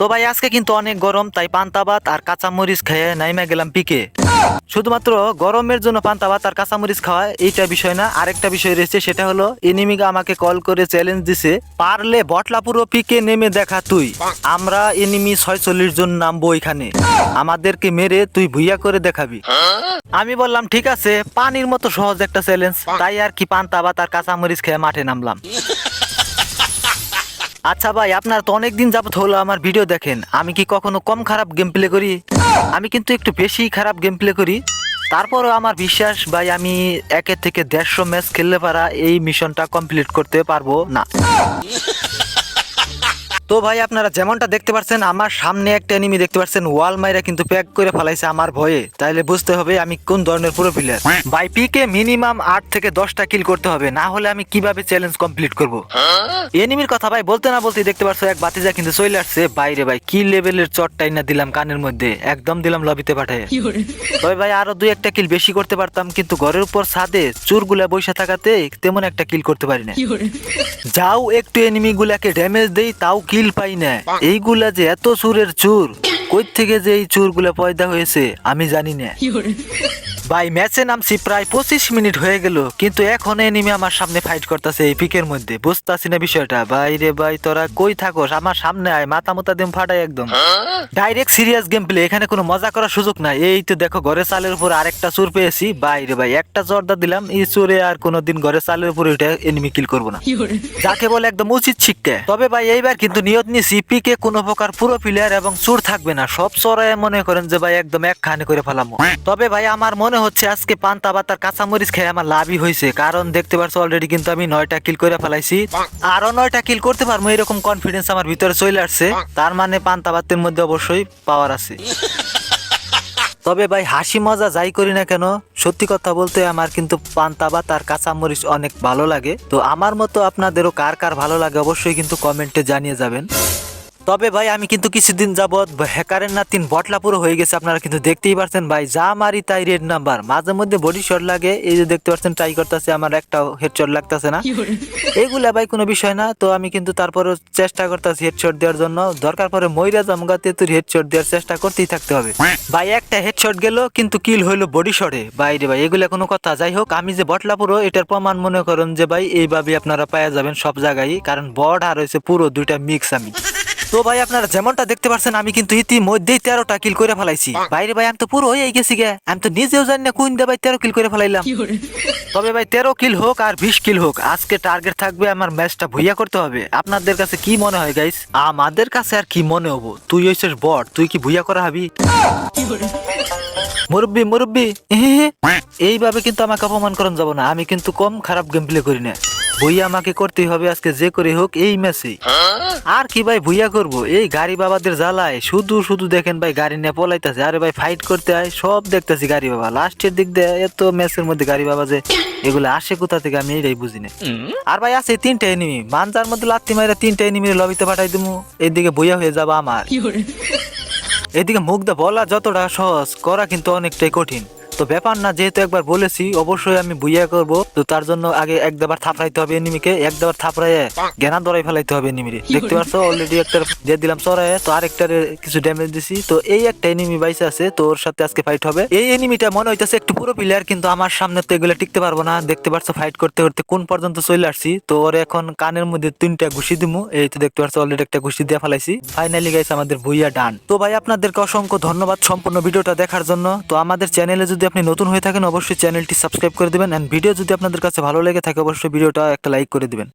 তো ভাই, আজকে কিন্তু অনেক গরম, তাই পান্তা ভাত আর কাঁচা মরিচ খেয়ে নাইমা গেলাম পিকে। শুধুমাত্র গরমের জন্য পান্তা ভাত আর কাঁচা মরিচ খাওয়া এইটা বিষয় না, আরেকটা বিষয় রয়েছে, সেটা হলো এনিমিগা আমাকে কল করে চ্যালেঞ্জ দিছে, পারলে বটলাপুরো পিকে নেমে দেখা তুই। আমরা এনিমি ছয়চল্লিশ জন নামবো এখানে। আমাদেরকে মেরে তুই ভুইয়া করে দেখাবি। আমি বললাম, ঠিক আছে, পানির মতো সহজ একটা চ্যালেঞ্জ তাই আর কি পান্তা ভাত আর কাঁচা মরিচ খেয়ে মাঠে নামলাম। আচ্ছা ভাই, আপনার তো অনেক দিন যাবত হলো আমার ভিডিও দেখেন। আমি কি কখনো কম খারাপ গেম প্লে করি? আমি কিন্তু একটু বেশি খারাপ গেম প্লে করি। তারপরও আমার বিশ্বাস ভাই, আমি একের থেকে দেড়শো ম্যাচ খেললে পারা এই মিশনটা কমপ্লিট করতে পারব না। তো ভাই আপনারা যেমনটা দেখতে পাচ্ছেন আমার সামনে একটা এনিমি দেখতে পাচ্ছেন ওয়াল মাইরা কিন্তু প্যাক করে ফেলাইছে আমার ভয়ে। তাইলে বুঝতে হবে আমি কোন ধরনের পুরো প্লেয়ার ভাই পিকে মিনিমাম আট থেকে দশটা কিল করতে হবে। না হলে আমি কীভাবে চ্যালেঞ্জ কমপ্লিট করব? এনিমির কথা ভাই বলতে না বলতে দেখতে পাচ্ছ এক বাতিজা কিন্তু চলে আসছে। বাইরে ভাই কি লেভেলের চটটাই না দিলাম কানের মধ্যে। একদম দিলাম লবিতে পাঠায়। তবে ভাই আরও দুই একটা কিল বেশি করতে পারতাম কিন্তু ঘরের উপর ছাদে চুরগুলা বসে থাকাতে তেমন একটা কিল করতে পারি না যাও একটু এনিমি গুলাকে ড্যামেজ দেই তাও কিল পাই না। এইগুলা যে এত চুরের চুর, কই থেকে যে এই চুরগুলা পয়দা হয়েছে, আমি জানি না। ভাই ম্যাচে নামছি প্রায় পঁচিশ মিনিট হয়ে গেল কিন্তু এখন এনিমি আমার সামনে ফাইট করতেছে এই পিকের মধ্যে। বুঝতাছি না বিষয়টা। ভাই রে ভাই তোরা কই থাকোস? আমার সামনে আয় মাথা মুতা দিম ফাটাই একদম। ডাইরেক্ট সিরিয়াস গেম প্লে এখানে কোনো মজা করার সুযোগ নাই। এই তো দেখো ঘরে চালের উপর আরেকটা চুর পেয়েছি। বাইরে ভাই একটা জর্দা দিলাম এই চুরে আর কোনোদিন ঘরে চালের উপর উঠে এনিমি কিল করব না। যাকে বলে একদম উচিত শিক্ষা। তবে ভাই এইবার কিন্তু নিয়ত নিছি পিকে কোনো প্রকার পুরো প্লেয়ার এবং চুর থাকবে না। সব চড়ায় মনে করেন যে ভাই একদম এক খানে করে ফেলামো। তবে ভাই আমার মনে হচ্ছে আজকে পান্তা বাতার কাঁচামরিচ খেয়ে আমার লাভই হয়েছে। কারণ দেখতে পারছ অলরেডি কিন্তু আমি নয়টা কিল করে ফেলাইছি। আরও নয়টা কিল করতে পারব, এরকম কনফিডেন্স আমার ভিতরে চলে আসছে। তার মানে পান্তা ভাতের মধ্যে অবশ্যই পাওয়ার আছে। তবে ভাই, হাসি মজা যাই করি না কেন, সত্যি কথা বলতে আমার কিন্তু পান্তা বা তার কাঁচামরিচ অনেক ভালো লাগে। তো আমার মতো আপনাদেরও কার কার ভালো লাগে অবশ্যই কিন্তু কমেন্টে জানিয়ে যাবেন। তবে ভাই আমি কিন্তু কিছুদিন যাবৎ হ্যাকারের না তিন বটলা পুরো হয়ে গেছে আপনারা কিন্তু দেখতেই পারছেন ভাই। যা মারি তাই রেড নাম্বার মাঝে মধ্যে বডি শট লাগে এই যে দেখতে পাচ্ছেন ট্রাই করতেছে আমার একটা হেডশট লাগতেছে না। এগুলা ভাই কোনো বিষয় না। তো আমি কিন্তু তারপরে চেষ্টা করতেছি হেডশট দেওয়ার জন্য। দরকার পরে ময়রা জামগাতে তোর হেডশট দেওয়ার চেষ্টা করতেই থাকতে হবে। ভাই একটা হেডশট গেল কিন্তু কিল হইল বডি শটে বাইরে ভাই এগুলা কোনো কথা। যাই হোক আমি যে বটলা পুরো এটার প্রমাণ মনে করেন যে ভাই এইভাবে আপনারা পাওয়া যাবেন সব জায়গায়। কারণ বড আর হয়েছে পুরো দুইটা মিক্স আমি। তো ভাই আপনারা যেমনটা দেখতে পাচ্ছেন আমি কিন্তু ইতিমধ্যেই তেরোটা কিল করে ফেলাইছি। বাইরে ভাই আমি তো পুরো হয়ে গেছি গে। আমি তো নিজেও জানি না কোন দিয়ে ভাই তেরো কিল করে ফেলাইলাম। তবে ভাই তেরো কিল হোক আর বিশ কিল হোক আজকে টার্গেট থাকবে আমার ম্যাচটা ভুইয়া করতে হবে। আপনাদের কাছে কি মনে হয় গাইস আমাদের কাছে আর কি মনে হব? তুই হইছিস বট তুই কি ভুইয়া করা হবি? মুরব্বি মুরব্বি এইভাবে কিন্তু আমাকে অপমান করন যাব না। আমি কিন্তু কম খারাপ গেম প্লে করি না। ভুইয়া আমাকে করতেই হবে আজকে যে করে হোক এই ম্যাচে আর কি ভাই ভুইয়া করব? এই গাড়ি বাবাদের জ্বালায়। শুধু শুধু দেখেন ভাই গাড়ি নিয়ে পলাইতেছে। আরে ভাই ফাইট করতে হয় সব দেখতেছি গাড়ি বাবা। লাস্টের দিক দিয়ে এত ম্যাচের মধ্যে গাড়ি বাবা যে এগুলো আসে কোথা থেকে আমি এটাই বুঝি না। আর ভাই আছে তিনটা এনিমি মানজার মধ্যে লাত্তি মাইরা তিনটা এনিমি লবিতে পাঠাই দিমু। এইদিকে বইয়া হয়ে যাবা আমার। এদিকে মুখ দা বলা যতটা সহজ করা কিন্তু অনেকটাই কঠিন। তো ব্যাপার না যেহেতু একবার বলেছি অবশ্যই আমি বুইয়া করব। তো তার জন্য আগে এক দাবার থাপড়াইতে হবে এনিমিকে এক দাবার থাপড়াইয়ে জ্ঞানা দরাই ফেলাইতে হবে এনিমিরে। দেখতে পাচ্ছ অলরেডি একটা দিয়ে দিলাম চড়াইয়ে তো আরেকটারে কিছু ড্যামেজ দিছি। তো এই একটা এনিমি বাইসে আছে তো ওর সাথে আজকে ফাইট হবে। এই এনিমিটা মনে হইতেছে একটু পুরো প্লেয়ার কিন্তু আমার সামনে তো এগুলো টিকতে পারব না। দেখতে পাচ্ছ ফাইট করতে করতে কোন পর্যন্ত চলে আসছি তো ওর এখন কানের মধ্যে তিনটা ঘুষি দিমু। এই তো দেখতে পাচ্ছ অলরেডি একটা ঘুষি দিয়ে ফেলাইছি। ফাইনালি গাইছে আমাদের ভুইয়া ডান তো ভাই আপনাদেরকে অসংখ্য ধন্যবাদ সম্পূর্ণ ভিডিওটা দেখার জন্য। তো আমাদের চ্যানেলে যদি আপনি নতুন হয়ে থাকেন, অবশ্যই চ্যানেলটি সাবস্ক্রাইব করে দেবেন। অ্যান্ড ভিডিও যদি আপনাদের কাছে ভালো লেগে থাকে, অবশ্যই ভিডিওটা একটা লাইক করে দিবেন।